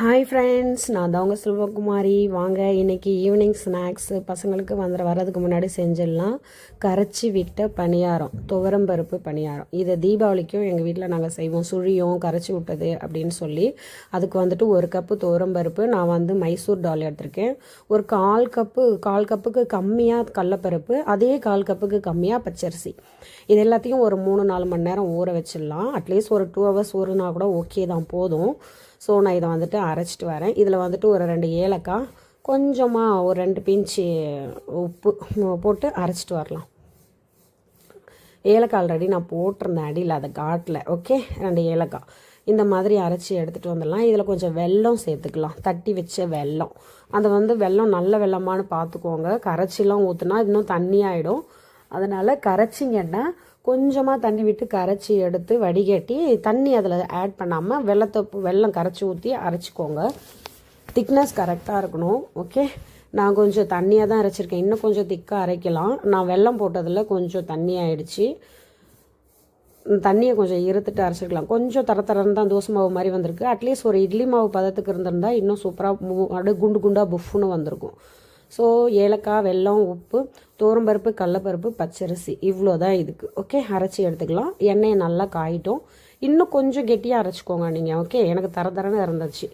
Hi friends நான் தான் உங்கள் செல்வகுமாரி. வாங்க இன்றைக்கி ஈவினிங் ஸ்நாக்ஸு பசங்களுக்கு வந்துட வர்றதுக்கு முன்னாடி செஞ்சிடலாம். கரைச்சி விட்ட பணியாரம் துவரம்பருப்பு பணியாரம். இதை தீபாவளிக்கும் எங்கள் வீட்டில் நாங்கள் செய்வோம். சுழியும் கரைச்சி விட்டது அப்படின்னு சொல்லி அதுக்கு வந்துட்டு ஒரு கப்பு துவரம்பருப்பு. நான் வந்து மைசூர் டால் எடுத்திருக்கேன். ஒரு கால் கப்பு கால் கப்புக்கு கம்மியாக கடலப்பருப்பு அதே கால் கப்புக்கு கம்மியாக பச்சரிசி. இது எல்லாத்தையும் ஒரு மூணு நாலு மணி நேரம் ஊற வச்சிடலாம். அட்லீஸ்ட் ஒரு டூ ஹவர்ஸ் ஊறுனா கூட ஓகே தான் போதும். ஸோ நான் இதை வந்துட்டு அரைச்சிட்டு வரேன். இதில் வந்துட்டு ஒரு ரெண்டு ஏலக்காய் கொஞ்சமாக ஒரு ரெண்டு பிஞ்சு உப்பு போட்டு அரைச்சிட்டு வரலாம். ஏலக்காய் ஆல்ரெடி நான் போட்டிருந்தேன் அடியில் அதை காட்டில் ஓகே ரெண்டு ஏலக்காய். இந்த மாதிரி அரைச்சி எடுத்துகிட்டு வந்துடலாம். இதில் கொஞ்சம் வெல்லம் சேர்த்துக்கலாம். தட்டி வச்ச வெல்லம். அதை வந்து வெல்லம் நல்ல வெள்ளமானு பார்த்துக்கோங்க. கரைச்சிலாம் ஊற்றுனா இன்னும் தண்ணி ஆகிடும் அதனால் கரைச்சிங்கன்னா கொஞ்சமாக தண்ணி விட்டு கரைச்சி எடுத்து வடிகட்டி தண்ணி அதில் ஆட் பண்ணாமல் வெள்ளத்தை வெள்ளம் கரைச்சி ஊற்றி அரைச்சிக்கோங்க. திக்னஸ் கரெக்டாக இருக்கணும் ஓகே நான் கொஞ்சம் தண்ணியாக தான் அரைச்சிருக்கேன். இன்னும் கொஞ்சம் திக்காக அரைக்கலாம். நான் வெள்ளம் போட்டதில் கொஞ்சம் தண்ணி ஆயிடுச்சு. தண்ணியை கொஞ்சம் இருத்துட்டு அரைச்சிருக்கலாம். கொஞ்சம் தர தரன்னு தான் தோசை மாவு மாதிரி வந்திருக்கு. அட்லீஸ்ட் ஒரு இட்லி மாவு பதத்துக்கு இருந்திருந்தால் இன்னும் சூப்பராக அடு குண்டு குண்டாக புஃப்னு வந்திருக்கும். ஸோ ஏலக்காய் வெல்லம் உப்பு தோரம்பருப்பு கடலப்பருப்பு பச்சரிசி. இவ்வளோ தான் இதுக்கு. ஓகே அரைச்சி எடுத்துக்கலாம். எண்ணெயை நல்லா காயிட்டோம். இன்னும் கொஞ்சம் கெட்டியாக அரைச்சிக்கோங்க நீங்கள் ஓகே எனக்கு தர தரன்னு இருந்துச்சு.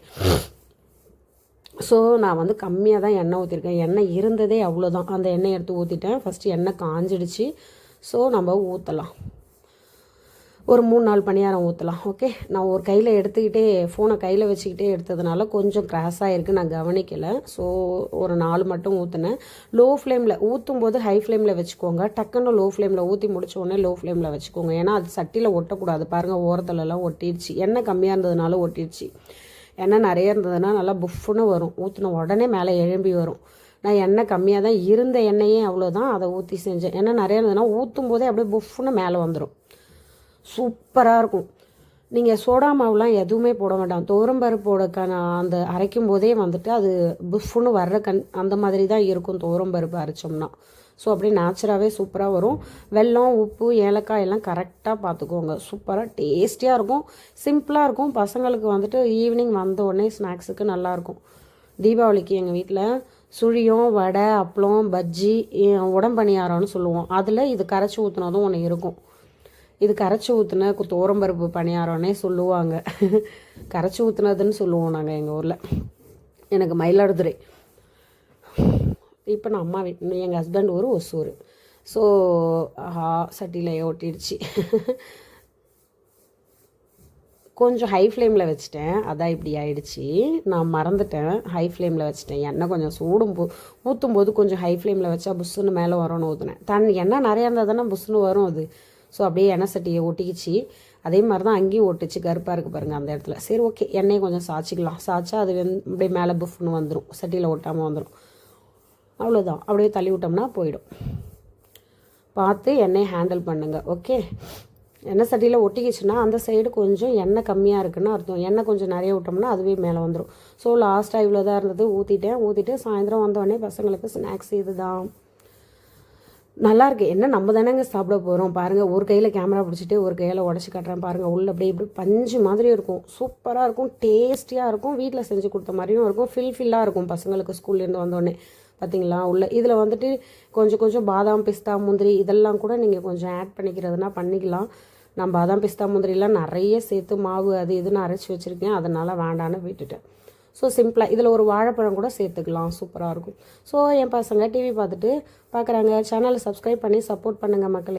ஸோ நான் வந்து கம்மியாக தான் எண்ணெய் ஊற்றிருக்கேன் எண்ணெய் இருந்ததே அவ்வளோதான். அந்த எண்ணெய் எடுத்து ஊற்றிட்டேன் ஃபஸ்ட்டு எண்ணெய் காஞ்சிடுச்சு. ஸோ நம்ம ஊற்றலாம் ஒரு மூணு நாள் பணியாரம் ஊற்றலாம் ஓகே நான் ஒரு கையில் எடுத்துக்கிட்டே ஃபோனை கையில் வச்சுக்கிட்டே எடுத்ததுனால கொஞ்சம் கிராஸாக இருக்குது நான் கவனிக்கலை. ஸோ ஒரு நாலு மட்டும் ஊற்றினேன் லோ ஃப்ளேமில் ஊற்றும் போது ஹை ஃப்ளேமில் வச்சுக்கோங்க. டக்குன்னு லோ ஃப்ளேமில் ஊற்றி முடிச்ச உடனே லோ ஃப்ளேமில் வச்சுக்கோங்க. ஏன்னா அது சட்டியில் ஒட்டக்கூடாது. பாருங்கள் ஓரத்துலலாம் ஒட்டிடுச்சு எண்ணெய் கம்மியாக இருந்ததுனால ஒட்டிடுச்சு எண்ணெய் நிறைய இருந்ததுன்னா நல்லா புஃப்னு வரும். ஊற்றின உடனே மேலே எழும்பி வரும். நான் எண்ணெய் கம்மியாக தான் இருந்த எண்ணெயே அவ்வளோதான் அதை ஊற்றி செஞ்சேன். எண்ணெய் நிறைய இருந்ததுன்னா ஊற்றும் போதே அப்படியே புஃப்னு மேலே வந்துடும் சூப்பராக இருக்கும். நீங்கள் சோடா மாவுலாம் எதுவுமே போட வேண்டாம். தோரம்பருப்போடக்கான அந்த அரைக்கும் போதே வந்துட்டு அது புஃப்னு வர்ற கண் அந்த மாதிரி தான் இருக்கும் தோரம்பருப்பு அரைச்சோம்னா. ஸோ அப்படியே நேச்சுராகவே சூப்பராக வரும். வெல்லம் உப்பு ஏலக்காய் எல்லாம் கரெக்டாக பார்த்துக்கோங்க சூப்பராக டேஸ்டியாக இருக்கும். சிம்பிளாக இருக்கும். பசங்களுக்கு வந்துட்டு ஈவினிங் வந்த உடனே ஸ்நாக்ஸுக்கு நல்லாயிருக்கும் தீபாவளிக்கு எங்கள் வீட்டில் சுழியம் வடை அப்பளம் பஜ்ஜி உடம்பணியாரம்னு சொல்லுவோம். அதில் இது கரைச்சி ஊற்றுனதும் ஒன்று இருக்கும். இது கரைச்சி ஊற்றுன தோரம்பருப்பு பணியாரம்னே சொல்லுவாங்க. கரைச்சி ஊற்றுனதுன்னு சொல்லுவோம் நாங்கள் எங்கள் ஊரில். எனக்கு மயிலாடுதுறை. இப்போ நான் அம்மா வீட் எங்கள் ஹஸ்பண்ட் ஊர் ஒசூர். ஸோ ஆஹா சட்டியில் ஒட்டிடுச்சு கொஞ்சம் ஹை ஃப்ளேமில் வச்சுட்டேன். அதான் இப்படி ஆயிடுச்சு. நான் மறந்துட்டேன். ஹை ஃப்ளேமில் வச்சுட்டேன். எண்ணெய் கொஞ்சம் சூடும் போ ஊற்றும் போது கொஞ்சம் ஹை ஃப்ளேமில் வச்சா புஷ்ஷுன்னு மேலே வரும்னு ஊற்றுனேன் தண்ணி எண்ணெய் நிறையா இருந்தால் தானே புஷ்ஷுன்னு வரும் அது. ஸோ அப்படியே எண்ணெய் சட்டியை ஒட்டிக்கிச்சு. அதே மாதிரி தான் அங்கேயும் ஒட்டிச்சு. கருப்பாக இருக்குது பாருங்கள் அந்த இடத்துல. சரி ஓகே எண்ணெயை கொஞ்சம் சாய்ச்சிக்கலாம். சாய்ச்சா அது வந்து அப்படியே மேலே புஃப்னு வந்துடும் சட்டியில் ஒட்டாமல் வந்துடும் அவ்வளோதான் அப்படியே தள்ளி விட்டோம்னா போயிடும். பார்த்து எண்ணெயை ஹேண்டில் பண்ணுங்கள் ஓகே எண்ணெய் சட்டியில் ஒட்டிக்கிச்சுன்னா அந்த சைடு கொஞ்சம் எண்ணெய் கம்மியாக இருக்குன்னு அர்த்தம். எண்ணெய் கொஞ்சம் நிறைய விட்டோம்னா அதுவே மேலே வந்துடும் ஸோ லாஸ்ட்டாக இவ்வளோ தான் இருந்தது. ஊற்றிட்டேன் ஊற்றிட்டு சாயந்தரம் வந்தோடனே பசங்களுக்கு ஸ்நாக்ஸ் இது தான் நல்லா இருக்கு என்ன நம்ம தானேங்க சாப்பிட போகிறோம் பாருங்கள் ஒரு கையில் கேமரா பிடிச்சிட்டு ஒரு கையில் உடச்சி காட்டுறேன் பாருங்கள் உள்ள அப்படியே இப்படி பஞ்சு மாதிரி இருக்கும். சூப்பராக இருக்கும். டேஸ்டியாக இருக்கும். வீட்டில் செஞ்சு கொடுத்த மாதிரியும் இருக்கும். ஃபில் ஃபில்லாக இருக்கும் பசங்களுக்கு ஸ்கூல்லேருந்து வந்தோடனே பார்த்தீங்களா உள்ள இதில் வந்துட்டு கொஞ்சம் கொஞ்சம் பாதாம் பிஸ்தா முந்திரி இதெல்லாம் கூட நீங்கள் கொஞ்சம் ஆட் பண்ணிக்கிறதுனா பண்ணிக்கலாம். நான் பாதாம் பிஸ்தா முந்திரிலாம் நிறைய சேர்த்து மாவு அது இதுன்னு அரைச்சி வச்சுருக்கேன். அதனால் வேண்டான்னு விட்டுட்டேன். ஸோ சிம்பிளாக இதில் ஒரு வாழைப்பழம் கூட சேர்த்துக்கலாம். சூப்பராக இருக்கும். ஸோ என் பசங்க டிவி பார்த்துட்டு பார்க்குறாங்க சேனலை சப்ஸ்கிரைப் பண்ணி சப்போர்ட் பண்ணுங்கள் மக்களே.